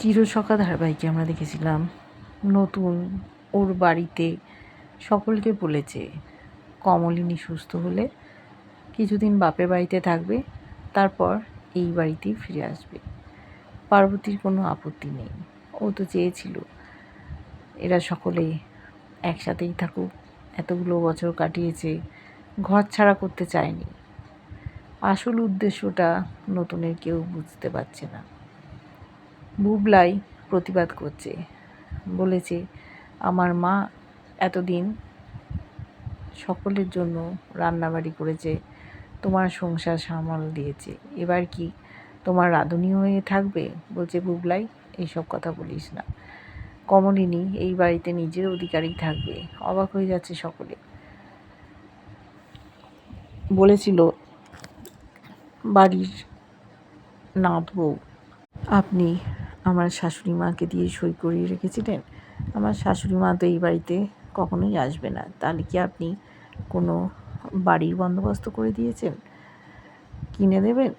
চিরসখা ধারাবাহিকে আমরা দেখেছিলাম নতুন ওর বাড়িতে সকলকে বলেছে কমলিনী সুস্থ হলে কিছুদিন বাপের বাড়িতে থাকবে, তারপর এই বাড়িতেই ফিরে আসবে। পার্বতীর কোনো আপত্তি নেই। ও তো চেয়েছিল এরা সকলে একসাথেই থাকুক। এতগুলো বছর কাটিয়েছে, ঘর ছাড়া করতে চায়নি। আসল উদ্দেশ্যটা নতুনের কেউ বুঝতে পারছে না। বুবলাই প্রতিবাদ করছে। বলেছে, আমার মা এতদিন সকলের জন্য রান্নাবাড়ি করেছে, তোমার সংসার সামাল দিয়েছে। এবার কি তোমার রাঁধুনি হয়ে থাকবে? বলছে, বুবলাই, এইসব কথা বলিস না। কমলিনী এই বাড়িতে নিজের অধিকারই থাকবে। অবাক হয়ে যাচ্ছে সকলে। বলেছিল, বাড়ির নাথ বউ, আপনি আমার শাশুড়ি মাকে দিয়ে সই করিয়ে রেখেছিলেন। আমার শাশুড়ি মা তো এই বাড়িতে কখনোই আসবে না। তাহলে কি আপনি কোনো বাড়ির বন্দোবস্ত করে দিয়েছেন? কিনে দেবেন?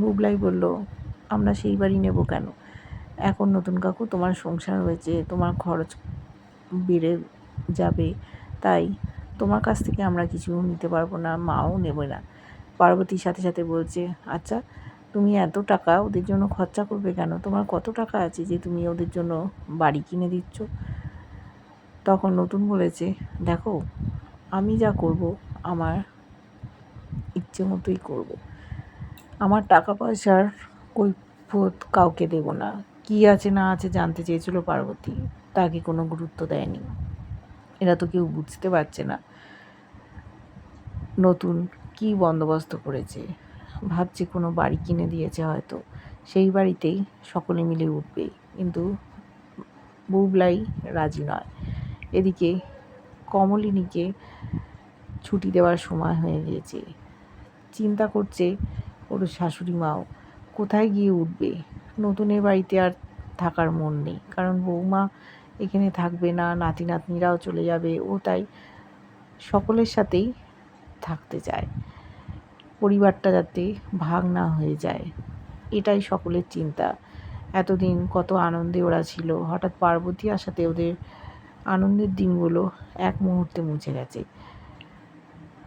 বুবলাই বলল, আমরা সেই বাড়ি নেব কেন? এখন নতুন কাকু, তোমার সংসার হয়েছে, তোমার খরচ বেড়ে যাবে, তাই তোমার কাছ থেকে আমরা কিছু নিতে পারব না, মাও নেবে না। পার্বতীর সাথে সাথে বলছে আচ্ছা তুমি এত টাকা ওদের জন্য খরচা করবে কেন? তোমার কত টাকা আছে যে তুমি ওদের জন্য বাড়ি কিনে দিচ্ছ? তখন নতুন বলেছে, দেখো, আমি যা করব, আমার ইচ্ছে মতোই করব। আমার টাকা পয়সার কৈফত কাউকে দেব না। কি আছে না আছে জানতে চেয়েছিল পার্বতী, তাকে কোনো গুরুত্ব দেয়নি। এরা তো কেউ বুঝতে পারছে না। নতুন কি বন্দোবস্ত করেছে? ভাবছে কোনো বাড়ি কিনে দিয়েছে হয়তো। সেই বাড়িতেই সকলে মিলে উঠবে কিন্তু বুবলাই রাজি নয়। এদিকে কমলিনীকে ছুটি দেওয়ার সময় হয়ে গিয়েছে। চিন্তা করছে ওর শাশুড়ি মাও কোথায় গিয়ে উঠবে? নতুনের বাড়িতে আর থাকার মন নেই। কারণ বৌমা এখানে থাকবে না নাতি নাতনিরাও চলে যাবে। ও তাই সকলের সাথেই থাকতে চায়। পরিবারটা যাতে ভাগ না হয়ে যায়। এটাই সকলের চিন্তা। এতদিন কত আনন্দে ওরা ছিল। হঠাৎ পার্বতী আসাতে ওদের আনন্দের দিনগুলো এক মুহূর্তে মুছে গেছে।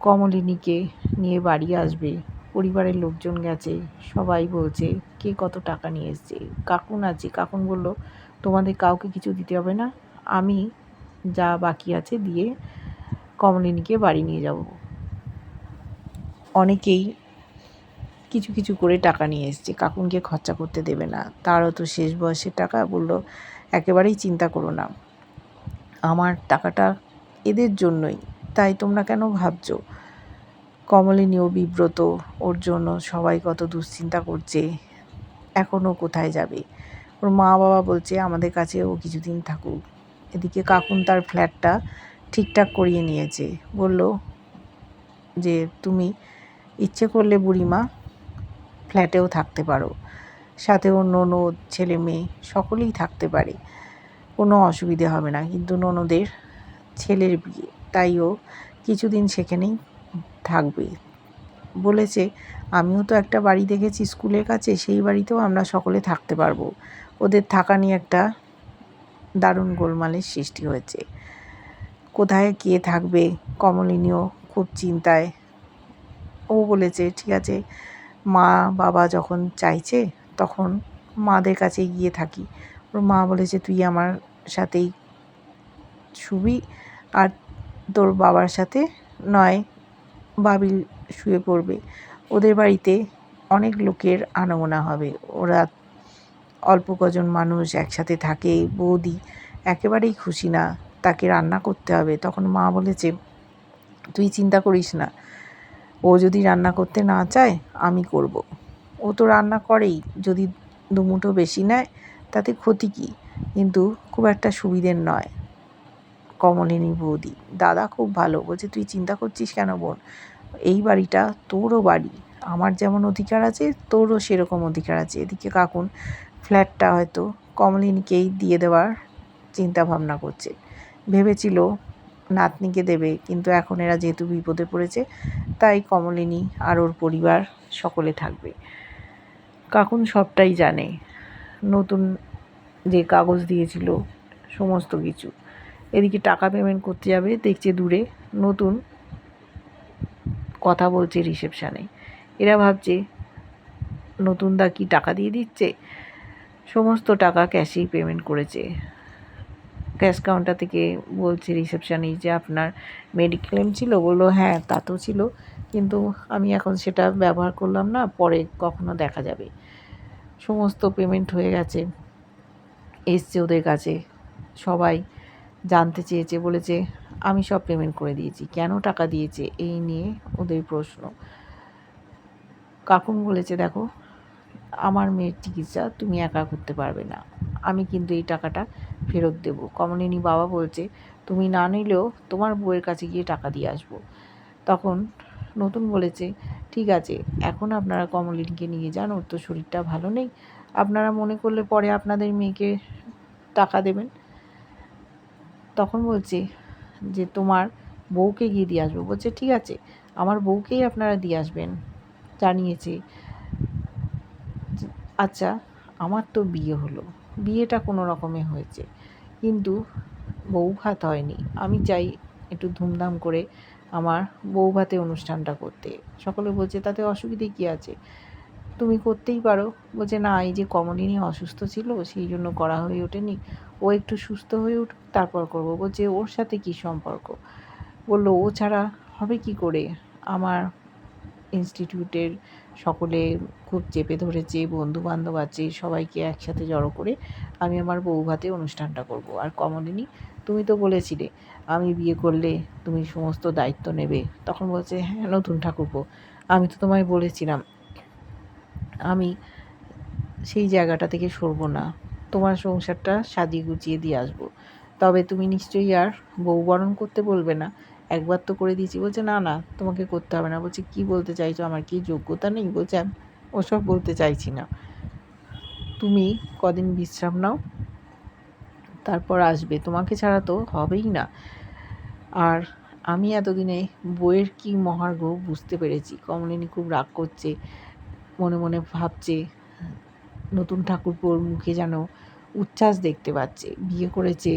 কমলিনীকে নিয়ে বাড়ি আসবে, পরিবারের লোকজন গেছে, সবাই বলছে, কে কত টাকা নিয়ে এসছে? কাকুন আছে। কাকুন বলল, তোমাদের কাউকে কিছু দিতে হবে না। আমি যা বাকি আছে দিয়ে কমলিনীকে বাড়ি নিয়ে যাব। অনেকেই কিছু কিছু করে টাকা নিয়ে এসছে। কাকুনকে খরচা করতে দেবে না। তারও তো শেষ বয়সের টাকা। বলল, একেবারেই চিন্তা করো না। আমার টাকাটা এদের জন্যই। তাই তোমরা কেন ভাবছ? কমলিনীও বিব্রত, ওর জন্য সবাই কত দুশ্চিন্তা করছে। এখনও কোথায় যাবে? ওর মা বাবা বলছে, আমাদের কাছে ও কিছুদিন থাকুক। এদিকে কাকুন তার ফ্ল্যাটটা ঠিকঠাক করিয়ে নিয়েছে। বলল যে, তুমি ইচ্ছে করলে বুড়িমা ফ্ল্যাটেও থাকতে পারো। সাথে ননদ, ছেলে মেয়ে, সকলেই থাকতে পারে। কোনো অসুবিধে হবে না, কিন্তু ননদের ছেলের বিয়ে, তাই ও কিছুদিন সেখানেই থাকবে। বলেছে, আমিও তো একটা বাড়ি দেখেছি স্কুলের কাছে, সেই বাড়িতেও আমরা সকলে থাকতে পারব। ওদের থাকা নিয়ে একটা দারুণ গোলমালের সৃষ্টি হয়েছে। কোথায় কে থাকবে? কমলিনীও খুব চিন্তায় ও বলেছে, ঠিক আছে, মা, বাবা যখন চাইছে তখন মাদের কাছে গিয়ে থাকি। ওর মা বলেছে, তুই আমার সাথেই শুবি আর তোর বাবার সাথে নয়, বাবিল শুয়ে পড়বে। ওদের বাড়িতে অনেক লোকের আনাগোনা হবে। ওরা অল্প কজন মানুষ একসাথে থাকে, বৌদি একেবারেই খুশি না, তাকে রান্না করতে হবে। তখন মা বলেছে, তুই চিন্তা করিস না ও যদি রান্না করতে না চায়, আমি করব। ও তো রান্না করেই, যদি দুমুঠো বেশি নেয়, তাতে ক্ষতি কী? কিন্তু খুব একটা সুবিধের নয়। কমলিনী বৌদি, দাদা খুব ভালো। বলছে, তুই চিন্তা করছিস কেন বোন? এই বাড়িটা তোরও বাড়ি। আমার যেমন অধিকার আছে, তোরও সেরকম অধিকার আছে। এদিকে কাকুন, ফ্ল্যাটটা হয়তো কমলিনীকেই দিয়ে দেওয়ার চিন্তা ভাবনা করছে। ভেবেছিল নাতনিকে দেবে, কিন্তু এখন এরা যেহেতু বিপদে পড়েছে, তাই কমলিনী আর ওর পরিবার সকলে থাকবে। কাকুন সবটাই জানে। নতুন যে কাগজ দিয়েছিল, সমস্ত কিছু। এদিকে টাকা পেমেন্ট করতে যাবে, দেখছে দূরে নতুন কথা বলছে রিসেপশানে এরা ভাবছে, নতুন দা কি টাকা দিয়ে দিচ্ছে? সমস্ত টাকা ক্যাশেই পেমেন্ট করেছে। ক্যাশ কাউন্টার থেকে বলছে রিসেপশানে যে আপনার মেডিক্লেম ছিল, বলল হ্যাঁ তা তো ছিল, কিন্তু আমি এখন সেটা ব্যবহার করলাম না, পরে কখনো দেখা যাবে। সমস্ত পেমেন্ট হয়ে গেছে, এসছে ওদের কাছে, সবাই জানতে চেয়েছে, বলেছে, আমি সব পেমেন্ট করে দিয়েছি, কেন টাকা দিয়েছে? এই নিয়ে ওদের প্রশ্ন। কাকুন বলেছে, দেখো, আমার মেয়ের চিকিৎসা তুমি একা করতে পারবে না, আমি কিন্তু এই টাকাটা ফেরত দেবো। কমলিনী বাবা বলছে, তুমি না নিলেও তোমার বউয়ের কাছে গিয়ে টাকা দিয়ে আসব। তখন নতুন বলেছে, ঠিক আছে, এখন আপনারা কমলিনীকে নিয়ে যান, ওর তো শরীরটা ভালো নেই। আপনারা মনে করলে পরে আপনাদের মেয়েকে টাকা দেবেন। তখন বলছে যে, তোমার বউকে গিয়ে দিয়ে আসব। বলছে, ঠিক আছে, আমার বউকেই আপনারা দিয়ে আসবেন। জানিয়েছে আচ্ছা আমার তো বিয়ে হলো। বিয়েটা কোনো রকমে হয়েছে। কিন্তু বউ ভাত হয়নি। আমি চাই একটু ধুমধাম করে আমার বউ ভাতে অনুষ্ঠানটা করতে। সকলে বলছে, তাতে অসুবিধে কী আছে? তুমি করতেই পারো। বলছে, না, এই যে কমলিনী অসুস্থ ছিল, সেই জন্য করা হয়ে ওঠেনি। ও একটু সুস্থ হয়ে উঠুক, তারপর করব। বলছে, ওর সাথে কী সম্পর্ক? বলল, ও ছাড়া হবে কি করে? আমার ইনস্টিটিউটের সকলে খুব চেপে ধরেছে বন্ধু বান্ধব আছে, সবাইকে একসাথে জড়ো করে আমি আমার বউ ভাতে অনুষ্ঠানটা করব। আর কমলিনী, তুমি তো বলেছিলে, আমি বিয়ে করলে তুমি সমস্ত দায়িত্ব নেবে। তখন বলছে হ্যাঁ নতুন ঠাকুরপো। আমি তো তোমায় বলেছিলাম, আমি সেই জায়গাটা থেকে সরবো না। তোমার সংসারটা সাজিয়ে গুছিয়ে দিয়ে আসব। তবে তুমি নিশ্চয়ই আর বউ বরণ করতে বলবে না। একবার তো করে দিয়েছি। বলছে, না না, তোমাকে করতে হবে না। বলছে, কি বলতে চাইছো? আমার কি যোগ্যতা নেই? বলছে, আমি ওসব বলতে চাইছি না। তুমি কদিন বিশ্রাম নাও, তারপর আসবে। তোমাকে ছাড়া তো হবেই না। আর আমি এতদিনে বইয়ের কি মহার্ঘ বুঝতে পেরেছি। কমলিনী খুব রাগ করছে, মনে মনে ভাবছে, নতুন ঠাকুরপোর মুখে যেন উচ্ছ্বাস দেখতে পাচ্ছে। বিয়ে করেছে,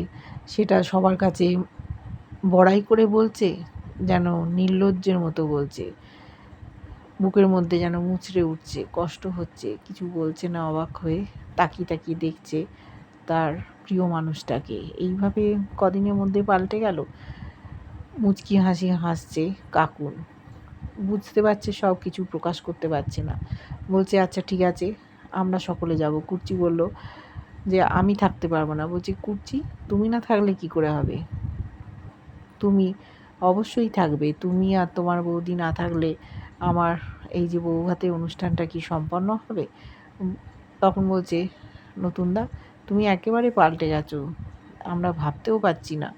সেটা সবার কাছে বড়াই করে বলছে, যেন নির্লজ্জের মতো বলছে। বুকের মধ্যে যেন মুচড়ে উঠছে, কষ্ট হচ্ছে, কিছু বলছে না, অবাক হয়ে তাকিয়ে তাকিয়ে দেখছে তার প্রিয় মানুষটাকে। এইভাবে কদিনের মধ্যে পাল্টে গেল? মুচকি হাসি হাসছে কাকুন। বুঝতে পারছে, সব কিছু প্রকাশ করতে পারছে না। বলছে আচ্ছা ঠিক আছে, আমরা সকলে যাব। কুর্চি বলল যে, আমি থাকতে পারব না। বলছি, কুর্চি? তুমি না থাকলে কি করে হবে? তুমি অবশ্যই থাকবে। তুমি আর তোমার বৌদি না থাকলে আমার এই যে বউ হাতে অনুষ্ঠানটা কি সম্পন্ন হবে? তখন বলছে, নতুনদা, তুমি একেবারে পাল্টে গেছো। আমরা ভাবতেও পারছি না।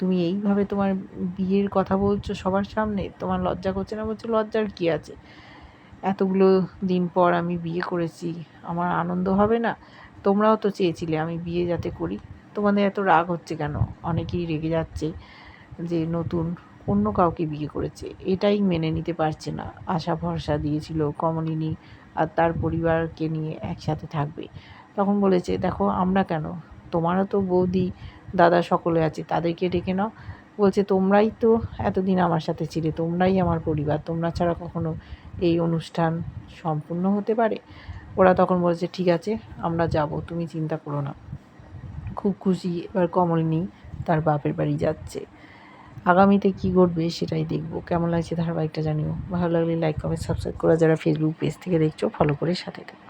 তুমি এইভাবে তোমার বিয়ের কথা বলছো সবার সামনে? তোমার লজ্জা করছে না? বলছে, লজ্জার কী আছে? এতগুলো দিন পর আমি বিয়ে করেছি, আমার আনন্দ হবে না? তোমরাও তো চেয়েছিলে আমি বিয়ে যাতে করি। তোমাদের এত রাগ হচ্ছে কেন? অনেকেই রেগে যাচ্ছে। যে নতুন অন্য কাউকে বিয়ে করেছে, এটাই মেনে নিতে পারছে না। আশা ভরসা দিয়েছিল কমলিনী আর তার পরিবারকে নিয়ে একসাথে থাকবে। তখন বলেছে, দেখো, আমরা কেন? তোমারও তো বৌদি, দাদা সকলে আছে, তাদেরকে ডেকে নাও। বলছে, তোমরাই তো এতদিন আমার সাথে ছিলে, তোমরাই আমার পরিবার, তোমরা ছাড়া কখনো এই অনুষ্ঠান সম্পূর্ণ হতে পারে? ওরা তখন বলছে, ঠিক আছে, আমরা যাব, তুমি চিন্তা করো না। খুব খুশি এবার কমলিনী তার বাপের বাড়ি যাচ্ছে। আগামীতে কী ঘটবে সেটাই দেখব। কেমন লাগছে ধারাবাহিকটা জানিও। ভালো লাগলে লাইক কমেন্ট সাবস্ক্রাইব করা যারা ফেসবুক পেজ থেকে দেখছ ফলো করে সাথে থেকো।